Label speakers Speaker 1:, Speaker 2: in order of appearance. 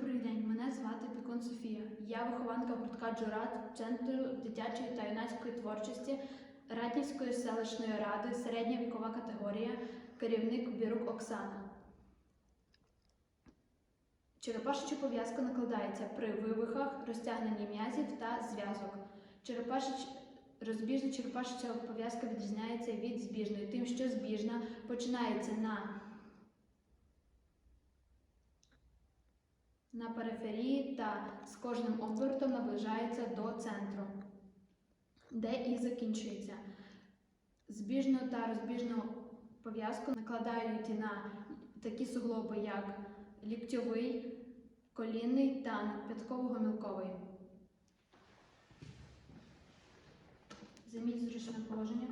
Speaker 1: Добрий день, мене звати Пікон Софія. Я вихованка гуртка Джурат, Центру дитячої та юнацької творчості Ратнівської селищної ради, середня вікова категорія, керівник Бірук Оксана. Черепашечу пов'язку накладається при вивихах, розтягненні м'язів та зв'язок. Черепашеч... Розбіжна черепашеча пов'язка відрізняється від збіжної, тим, що збіжна починається на на периферії та з кожним обертом наближається до центру, де і закінчується. Збіжну та розбіжну пов'язку накладають на такі суглоби, як ліктьовий, колінний та п'ятково-гомілковий. Займіть зручне положення.